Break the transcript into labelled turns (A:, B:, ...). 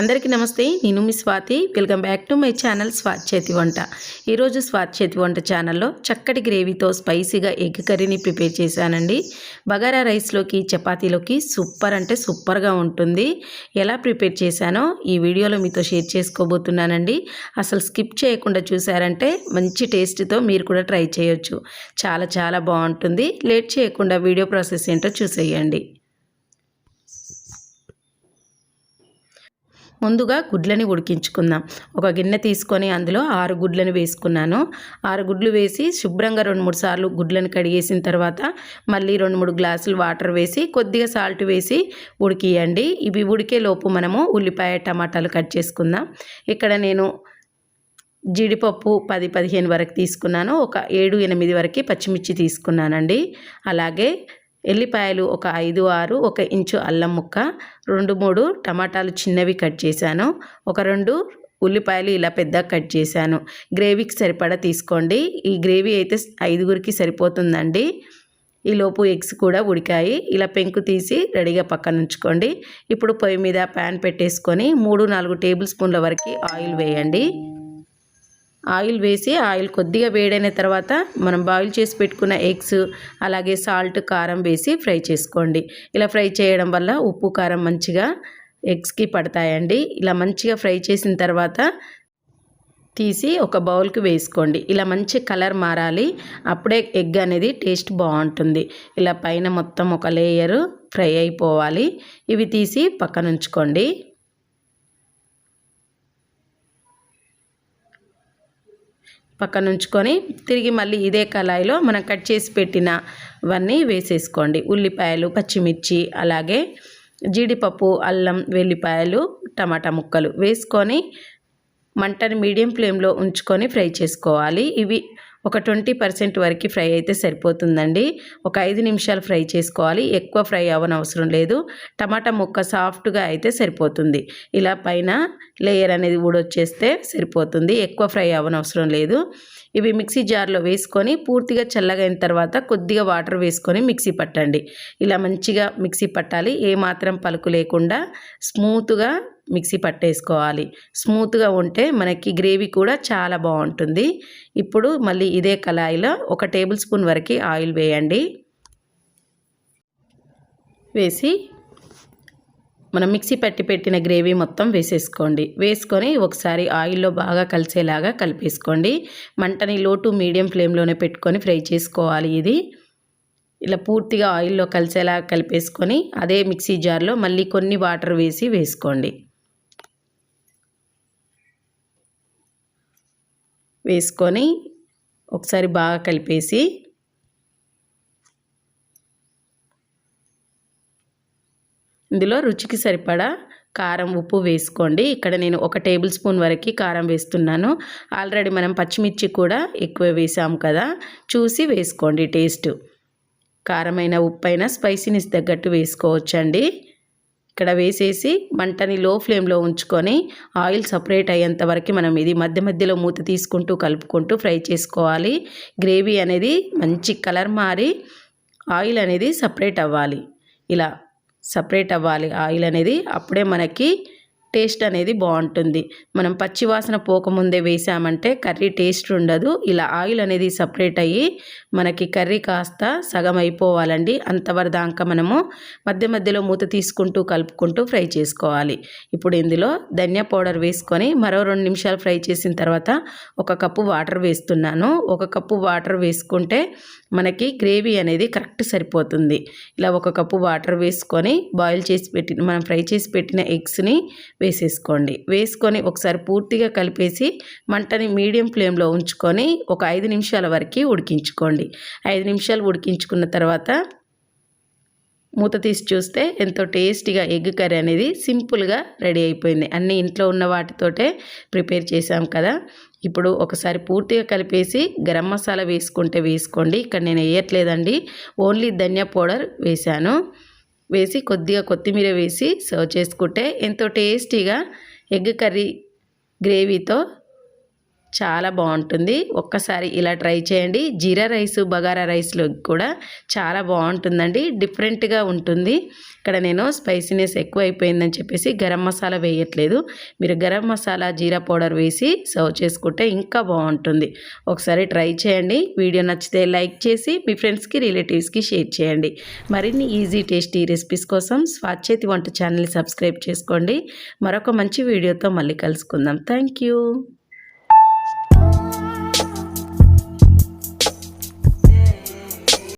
A: అందరికీ నమస్తే నేను మీ Swathi. Welcome back to my channel Swathi చేతి వంట. ఈరోజు స్వాతి చేతి వంట ఛానల్లో చక్కటి గ్రేవీతో స్పైసీగా ఎగ్ కర్రీని ప్రిపేర్ చేశానండి. బగారా రైస్లోకి చపాతీలోకి సూపర్ అంటే సూపర్గా ఉంటుంది. ఎలా ప్రిపేర్ చేశానో ఈ వీడియోలో మీతో షేర్ చేసుకోబోతున్నానండి. అసలు స్కిప్ చేయకుండా చూసారంటే మంచి టేస్ట్తో మీరు కూడా ట్రై చేయొచ్చు. చాలా చాలా బాగుంటుంది. లేట్ చేయకుండా వీడియో ప్రాసెస్ ఏంటో చూసేయండి. ముందుగా గుడ్లని ఉడికించుకుందాం. ఒక గిన్నె తీసుకొని అందులో ఆరు గుడ్లను వేసుకున్నాను. ఆరు గుడ్లు వేసి శుభ్రంగా రెండు మూడు సార్లు గుడ్లను కడిగేసిన తర్వాత మళ్ళీ రెండు మూడు గ్లాసులు వాటర్ వేసి కొద్దిగా సాల్ట్ వేసి ఉడికియండి. ఇవి ఉడికే లోపు మనము ఉల్లిపాయ టమాటాలు కట్ చేసుకుందాం. ఇక్కడ నేను జీడిపప్పు పది పదిహేను వరకు తీసుకున్నాను. ఒక ఏడు ఎనిమిది వరకు పచ్చిమిర్చి తీసుకున్నానండి. అలాగే ఎల్లిపాయలు ఒక ఐదు ఆరు ఒక ఇంచు అల్లం ముక్క రెండు మూడు టమాటాలు చిన్నవి కట్ చేశాను. ఒక రెండు ఉల్లిపాయలు ఇలా పెద్ద కట్ చేశాను. గ్రేవీకి సరిపడా తీసుకోండి. ఈ గ్రేవీ అయితే ఐదుగురికి సరిపోతుందండి. ఈలోపు ఎగ్స్ కూడా ఉడికాయి. ఇలా పెంకు తీసి రెడీగా పక్కన ఉంచుకోండి. ఇప్పుడు పొయ్యి మీద ప్యాన్ పెట్టేసుకొని మూడు నాలుగు టేబుల్ స్పూన్ల వరకు ఆయిల్ వేయండి. ఆయిల్ వేసి ఆయిల్ కొద్దిగా వేడైన తర్వాత మనం బాయిల్ చేసి పెట్టుకున్న ఎగ్స్ అలాగే సాల్ట్ కారం వేసి ఫ్రై చేసుకోండి. ఇలా ఫ్రై చేయడం వల్ల ఉప్పు కారం మంచిగా ఎగ్స్కి పడతాయండి. ఇలా మంచిగా ఫ్రై చేసిన తర్వాత తీసి ఒక బౌల్కి వేసుకోండి. ఇలా మంచి కలర్ మారాలి. అప్పుడే ఎగ్ అనేది టేస్ట్ బాగుంటుంది. ఇలా పైన మొత్తం ఒక లేయరు ఫ్రై అయిపోవాలి. ఇవి తీసి పక్కన ఉంచుకోండి పక్కన ఉంచుకొని తిరిగి మళ్ళీ ఇదే కళాయిలో మనం కట్ చేసి పెట్టినవన్నీ వేసేసుకోండి. ఉల్లిపాయలు పచ్చిమిర్చి అలాగే జీడిపప్పు అల్లం వెల్లిపాయలు టమాటా ముక్కలు వేసుకొని మంటని మీడియం ఫ్లేమ్లో ఉంచుకొని ఫ్రై చేసుకోవాలి. ఇవి ఒక ట్వంటీ పర్సెంట్ వరకు ఫ్రై అయితే సరిపోతుందండి. ఒక ఐదు నిమిషాలు ఫ్రై చేసుకోవాలి. ఎక్కువ ఫ్రై అవనవసరం లేదు. టమాటా ముక్క సాఫ్ట్గా అయితే సరిపోతుంది. ఇలా పైన లేయర్ అనేది ఊడొచ్చేస్తే సరిపోతుంది. ఎక్కువ ఫ్రై అవనవసరం లేదు. ఇవి మిక్సీ జార్లో వేసుకొని పూర్తిగా చల్లగైన తర్వాత కొద్దిగా వాటర్ వేసుకొని మిక్సీ పట్టండి. ఇలా మంచిగా మిక్సీ పట్టాలి. ఏమాత్రం పలుకు లేకుండా స్మూత్గా మిక్సీ పట్టేసుకోవాలి. స్మూత్గా ఉంటే మనకి గ్రేవీ కూడా చాలా బాగుంటుంది. ఇప్పుడు మళ్ళీ ఇదే కళాయిలో ఒక టేబుల్ స్పూన్ వరకు ఆయిల్ వేయండి. వేసి మనం మిక్సీ పట్టి పెట్టిన గ్రేవీ మొత్తం వేసేసుకోండి. వేసుకొని ఒకసారి ఆయిల్లో బాగా కలిసేలాగా కలిపేసుకోండి. మంటని లో టు మీడియం ఫ్లేమ్లోనే పెట్టుకొని ఫ్రై చేసుకోవాలి ఇది. ఇలా పూర్తిగా ఆయిల్లో కలిసేలా కలిపేసుకొని అదే మిక్సీ జార్లో మళ్ళీ కొన్ని వాటర్ వేసి వేసుకోండి. వేసుకొని ఒకసారి బాగా కలిపేసి ఇందులో రుచికి సరిపడా కారం ఉప్పు వేసుకోండి. ఇక్కడ నేను ఒక టేబుల్ స్పూన్ వరకు కారం వేస్తున్నాను. ఆల్రెడీ మనం పచ్చిమిర్చి కూడా ఎక్కువ వేసాము కదా. చూసి వేసుకోండి టేస్ట్. కారమైన ఉప్పు అయినా స్పైసీనెస్ తగ్గట్టు వేసుకోవచ్చండి. ఇక్కడ వేసేసి మంటని లో ఫ్లేమ్లో ఉంచుకొని ఆయిల్ సపరేట్ అయ్యేంత వరకు మనం ఇది మధ్య మధ్యలో మూత తీసుకుంటూ కలుపుకుంటూ ఫ్రై చేసుకోవాలి. గ్రేవీ అనేది మంచి కలర్ మారి ఆయిల్ అనేది సపరేట్ అవ్వాలి. ఇలా సపరేట్ అవ్వాలి. ఆయిల్ అనేది అప్పుడే మనకి టేస్ట్ అనేది బాగుంటుంది. మనం పచ్చివాసన పోకముందే వేసామంటే కర్రీ టేస్ట్ ఉండదు. ఇలా ఆయిల్ అనేది సపరేట్ అయ్యి మనకి కర్రీ కాస్త సగం అయిపోవాలండి. అంతవరదాకా మనము మధ్య మధ్యలో మూత తీసుకుంటూ కలుపుకుంటూ ఫ్రై చేసుకోవాలి. ఇప్పుడు ఇందులో ధనియా పౌడర్ వేసుకొని మరో రెండు నిమిషాలు ఫ్రై చేసిన తర్వాత ఒక కప్పు వాటర్ వేస్తున్నాను. ఒక కప్పు వాటర్ వేసుకుంటే మనకి గ్రేవీ అనేది కరెక్ట్ సరిపోతుంది. ఇలా ఒక కప్పు వాటర్ వేసుకొని బాయిల్ చేసి పెట్టిన మనం ఫ్రై చేసి పెట్టిన ఎగ్స్ని వేసేసుకోండి. వేసుకొని ఒకసారి పూర్తిగా కలిపేసి మంటని మీడియం ఫ్లేమ్లో ఉంచుకొని ఒక ఐదు నిమిషాల వరకు ఉడికించుకోండి. ఐదు నిమిషాలు ఉడికించుకున్న తర్వాత మూత తీసి చూస్తే ఎంతో టేస్టీగా ఎగ్ కర్రీ అనేది సింపుల్గా రెడీ అయిపోయింది. అన్నీ ఇంట్లో ఉన్న వాటితోటే ప్రిపేర్ చేసాం కదా. ఇప్పుడు ఒకసారి పూర్తిగా కలిపేసి గరం మసాలా వేసుకుంటే వేసుకోండి. ఇక్కడ నేను వేయట్లేదండి. ఓన్లీ ధనియా పౌడర్ వేశాను. వేసి కొద్దిగా కొత్తిమీర వేసి సర్వ్ చేసుకుంటే ఎంతో టేస్టీగా ఎగ్ కర్రీ గ్రేవీతో చాలా బాగుంటుంది. ఒక్కసారి ఇలా ట్రై చేయండి. జీరా రైస్ బగారా రైస్లో కూడా చాలా బాగుంటుందండి. డిఫరెంట్గా ఉంటుంది. ఇక్కడ నేను స్పైసీనెస్ ఎక్కువ అయిపోయిందని చెప్పేసి గరం మసాలా వేయట్లేదు. మీరు గరం మసాలా జీరా పౌడర్ వేసి సర్వ్ చేసుకుంటే ఇంకా బాగుంటుంది. ఒకసారి ట్రై చేయండి. వీడియో నచ్చితే లైక్ చేసి మీ ఫ్రెండ్స్కి రిలేటివ్స్కి షేర్ చేయండి. మరిన్ని ఈజీ టేస్టీ రెసిపీస్ కోసం స్వాచ్చేతి వంట ఛానల్ని సబ్స్క్రైబ్ చేసుకోండి. మరొక మంచి వీడియోతో మళ్ళీ కలుసుకుందాం. Thank you.